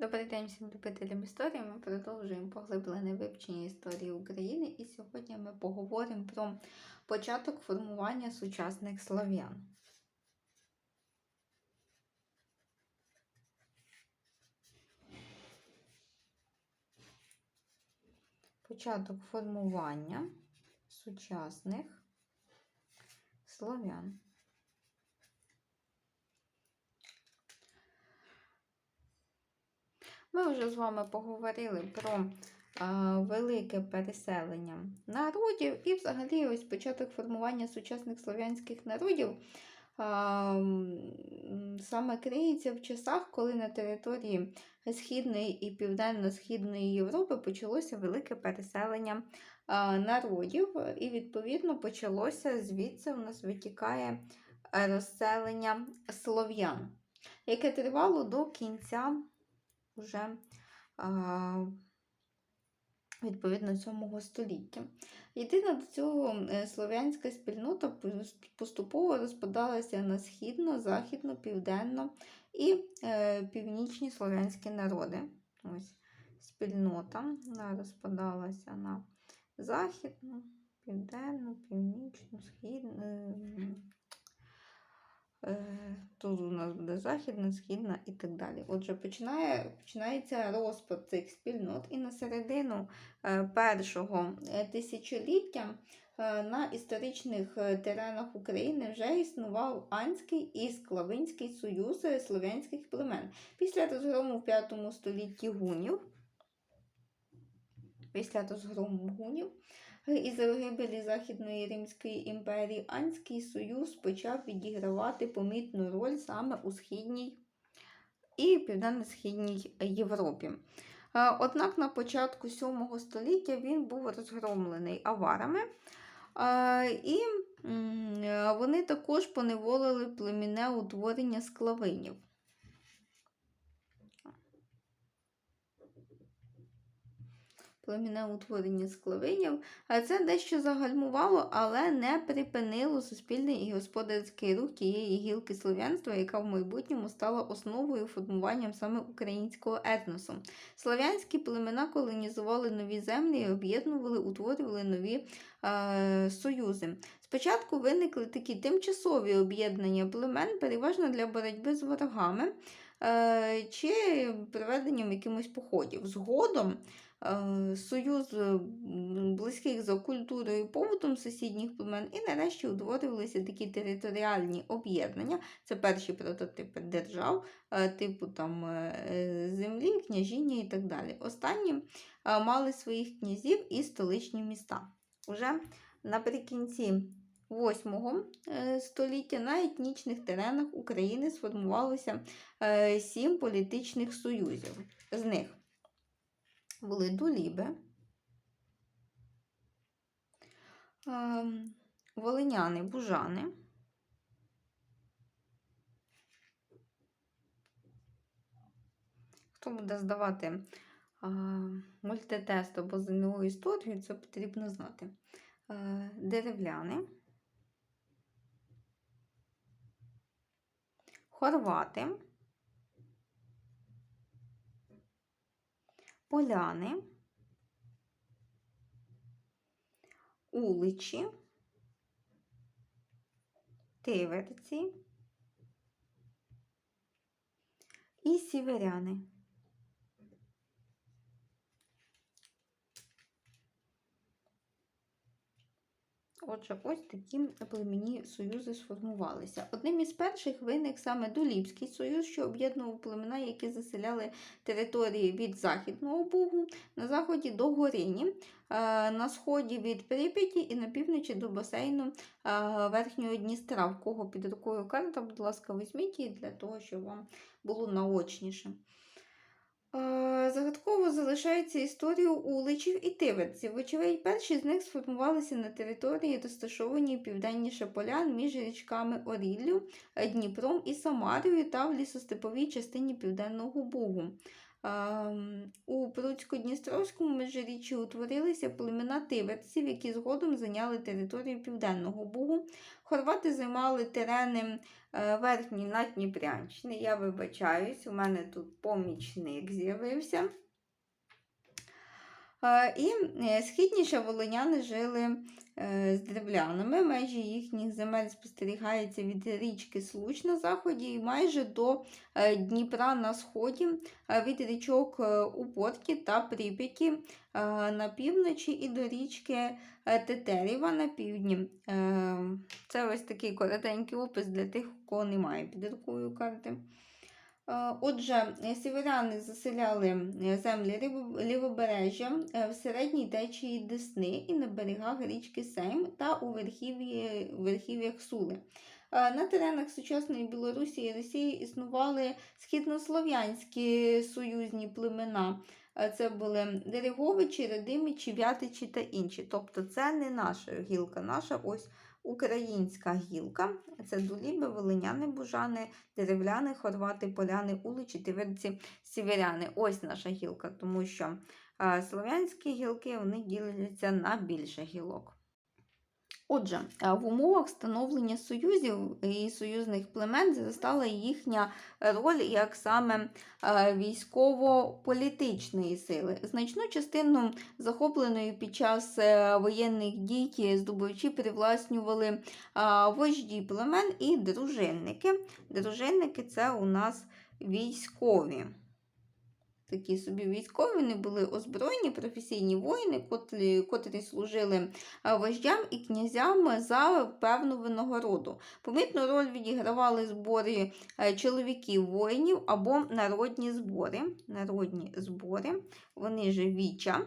Добрий день всім любителям історії. Ми продовжуємо поглиблене вивчення історії України, і сьогодні ми поговоримо про початок формування сучасних слов'ян. Початок формування сучасних слов'ян. Ми вже з вами поговорили про а, велике переселення народів і взагалі ось початок формування сучасних слов'янських народів саме криється в часах, коли на території Східної і Південно-Східної Європи почалося велике переселення народів, і відповідно почалося звідси у нас витікає розселення слов'ян, яке тривало до кінця уже а, відповідно 7 століття. Єдина до цього е, слов'янська спільнота поступово розпадалася на східно, західно, південно і е, північні слов'янські народи. Ось спільнота вона розпадалася на західну, південну, північну, східну. Е, Тут у нас буде західна, східна і так далі. Отже, починає, починається розпад цих спільнот, і на середину е, першого е, тисячоліття на історичних теренах України вже існував Анський і Склавинський союз слов'янських племен. Після розгрому в 5 столітті гунів, після розгрому гунів із загибелі Західної Римської імперії Анський Союз почав відігравати помітну роль саме у Східній і Південно-Східній Європі. Е, Однак на початку 7 століття він був розгромлений аварами, е, і е, вони також поневолили племінне утворення склавинів. Племінне утворення склавинів. А Це дещо загальмувало, але не припинило суспільний і господарський рух тієї гілки слов'янства, яка в майбутньому стала основою формуванням саме українського етносу. Слов'янські племена колонізували нові землі, і об'єднували, утворювали нові е, союзи. Спочатку виникли такі тимчасові об'єднання племен, переважно для боротьби з ворогами е, чи проведенням якимось походів. Згодом союз близьких за культурою і побутом сусідніх племен, і нарешті утворювалися такі територіальні об'єднання. Це перші прототипи держав, е, типу там е, землі, княжіння і так далі. Останні е, мали своїх князів і столичні міста. Уже наприкінці 8 е, століття на етнічних теренах України сформувалося е, сім політичних союзів. З них були Дуліби, ем, Волиняни, Бужани, Хто буде здавати мультитест або ЗНО історію, це потрібно знати. Е, Деревляни, хорвати, поляни, уличі, тиверці і сіверяни. Отже, ось такі племінні союзи сформувалися. Одним із перших виник саме Дулібський союз, що об'єднував племена, які заселяли території від Західного Бугу на заході до Горіні, е, на сході від Прип'яті і на півночі до басейну е, Верхнього Дністра. В кого під рукою карта, будь ласка, візьміть її для того, щоб вам було наочніше. Е, Загадково залишається історія уличів і тиверців. Вочевидь, перші з них сформувалися на території, розташованій південніше полян між річками Оріллю, е, Дніпром і Самарою та в лісостеповій частині Південного Бугу. Ем, У Пруцько-Дністровському межиріччі утворилися племена тиверців, які згодом зайняли територію Південного Бугу. Хорвати займали терени верхній Верхньої Надніпрянщини. Я вибачаюсь, у мене тут помічник з'явився. І е, східніше волиняни жили е, з древлянами. Межі їхніх земель спостерігається від річки Случ на заході і майже до е, Дніпра на сході, від річок Упорки та Прип'яті на півночі і до річки Тетерєва на півдні. Це ось такий коротенький опис для тих, у кого немає під рукою карти. Е, Отже, е, сіверяни заселяли е, землі лівобережжя в середній течії Десни і на берегах річки Сейм та у верхів'ях Сули. На теренах сучасної Білорусі і Росії існували східнослов'янські союзні племена. Це були Дереговичі, Радимичі, Вятичі та інші. Тобто це не наша гілка, наша ось українська гілка. Це дуліби, волиняни, бужани, деревляни, хорвати, поляни, уличі, тиверці, сіверяни. Ось наша гілка, тому що е, слов'янські гілки вони діляться на більше гілок. Отже, е, в умовах становлення союзів і союзних племен зростала їхня роль як саме е, військово-політичної сили. Значну частину захопленої під час е, воєнних дій здобувачі привласнювали вожді племен і дружинники. Дружинники це у нас військові. Такі собі військові вони були озброєні професійні воїни, котрі, котрі служили вождям і князям за певну винагороду. Помітну роль відігравали збори е, чоловіків воїнів або народні збори. Народні збори, вони же віча.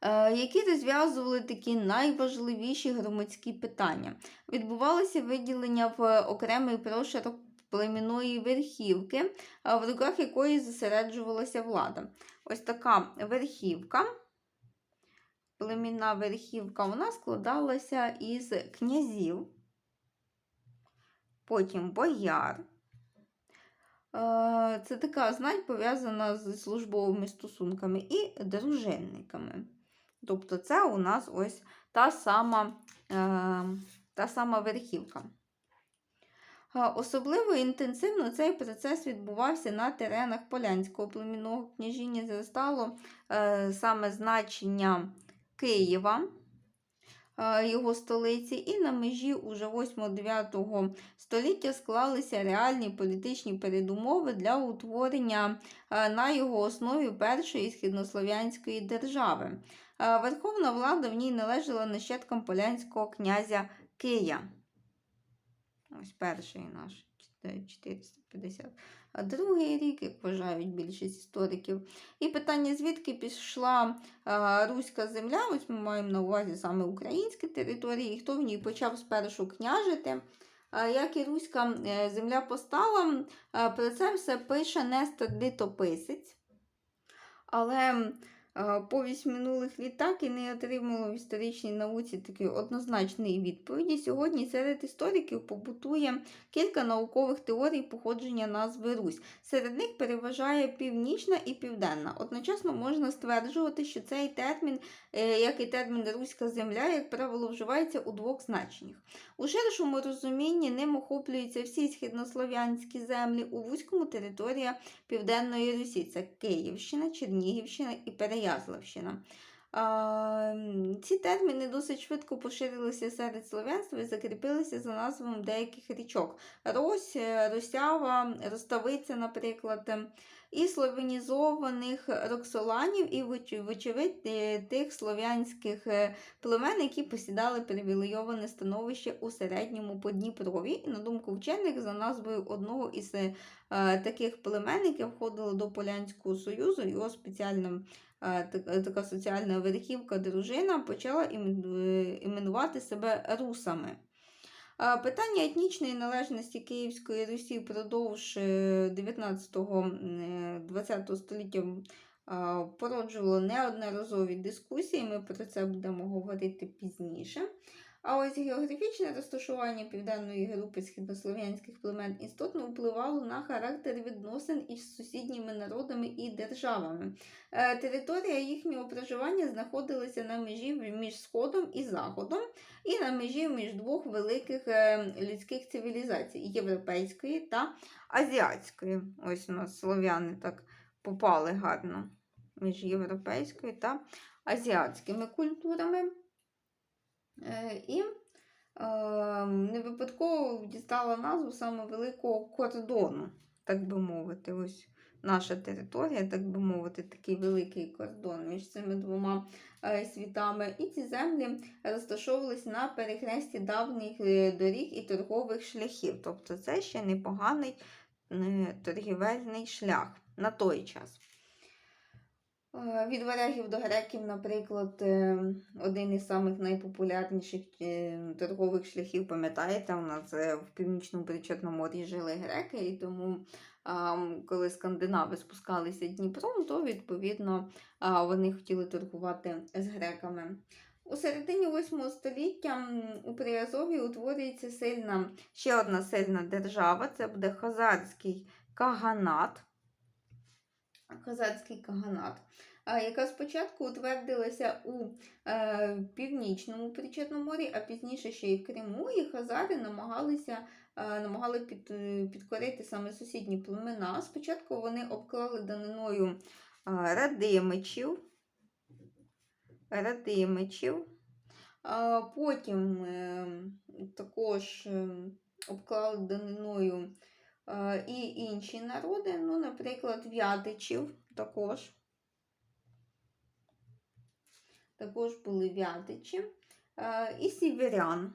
е, Які розв'язували такі найважливіші громадські питання. Відбувалося виділення в окремий прошарок племінної верхівки, в руках якої зосереджувалася влада. Ось така верхівка, племінна верхівка, вона складалася із князів, потім бояр. Е, Це така знать пов'язана з службовими стосунками і дружинниками. Тобто, це у нас ось та сама, е, та сама верхівка. Особливо інтенсивно цей процес відбувався на теренах Полянського племінного княжіння. Зростало е, саме значення Києва, е, його столиці, і на межі уже 8-9 століття склалися реальні політичні передумови для утворення е, на його основі першої східнослов'янської держави. Верховна влада в ній належала нащадкам полянського князя Кия. Ось перший наш 450. А другий рік, як вважають більшість істориків. І питання, звідки пішла а, руська земля, ось ми маємо на увазі саме українські території, і хто в ній почав спершу княжити. Як і руська е, земля постала, про це все пише Нестор Літописець. Але повість минулих літ так і не отримала в історичній науці такої однозначної відповіді. Сьогодні серед істориків побутує кілька наукових теорій походження назви Русь. Серед них переважає північна і південна. Одночасно можна стверджувати, що цей термін, е, як і термін Руська земля, як правило, вживається у двох значеннях. У ширшому розумінні ним охоплюються всі східнослов'янські землі, у вузькому територія Південної Русі. Це Київщина, Чернігівщина і Переяславщина. А, ці терміни досить швидко поширилися серед слов'янства і закріпилися за назвами деяких річок. Рось, е, Росява, Роставиця, наприклад, ем, і словенізованих роксоланів, і, вочевидь, е, тих слов'янських е, племен, які посідали привілейоване становище у середньому Подніпрові. І, на думку вчених, за назвою одного із таких племен, яке входило до Полянського Союзу, його спеціальна е, така соціальна верхівка дружина почала е, іменувати себе русами. Питання етнічної належності Київської Русі впродовж 19-20 століття породжувало неодноразові дискусії. Ми про це будемо говорити пізніше. А ось географічне розташування південної групи східнослов'янських племен істотно впливало на характер відносин із сусідніми народами і державами. Е, Територія їхнього проживання знаходилася на межі між Сходом і Заходом, і на межі між двох великих е, людських цивілізацій європейської та азіатської. Ось у нас слов'яни так попали гарно між європейською та азіатськими культурами. Е, І е, не випадково дістала назву саме великого кордону, так би мовити. Ось наша територія, так би мовити, такий великий кордон між цими двома е, світами. І ці землі розташовувались на перехресті давніх е, доріг і торгових шляхів. Тобто це ще непоганий торгівельний шлях на той час. Е, Від варягів до греків, наприклад, е, один із самих найпопулярніших е, торгових шляхів, пам'ятаєте, у нас в північному Причорномор'ї жили греки, і тому, коли скандинави спускалися Дніпром, то відповідно вони хотіли торгувати з греками. У середині 8 століття у Приазові утворюється сильна, ще одна сильна держава, це буде Хазарський каганат. Хазарський каганат, яка спочатку утвердилася у е, північному Причорномор'ї, а пізніше ще й в Криму, і хазари намагалися е, намагали під, е, підкорити саме сусідні племена. Спочатку вони обклали даниною е, радимичів, радимичів, а потім е, також е, обклали даниною е, і інші народи, ну, наприклад, вятичів також. Також були вятичі е, і сіверян,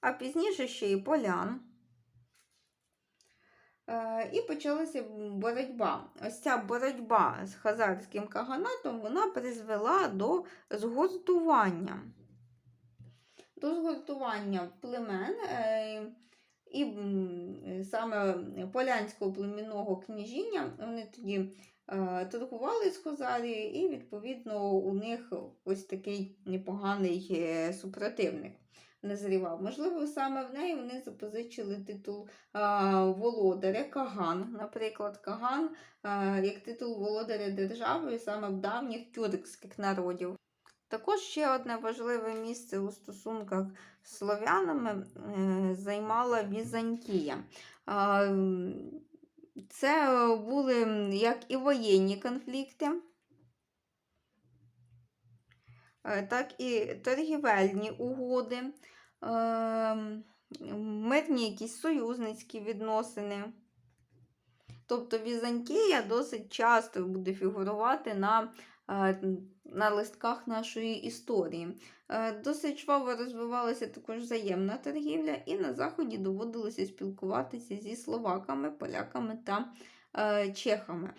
а пізніше ще і полян. Е, І почалася боротьба. Ось ця боротьба з хазарським каганатом вона призвела до згуртування. До згуртування племен е, і саме полянського племінного княжіння. Вони тоді е, торгували з Хазарією, і, відповідно, у них ось такий непоганий е, супротивник назрівав. Можливо, саме в неї вони запозичили титул а, володаря Каган, наприклад, Каган а, як титул володаря держави саме в давніх тюркських народів. Також ще одне важливе місце у стосунках з слов'янами е, займала Візантія. Це були як і воєнні конфлікти, е, так і торгівельні угоди, ем, мирні якісь союзницькі відносини. Тобто Візантія досить часто буде фігурувати на, е, на листках нашої історії. Е, Досить чваво розвивалася також взаємна торгівля, і на Заході доводилося спілкуватися зі словаками, поляками та е, чехами.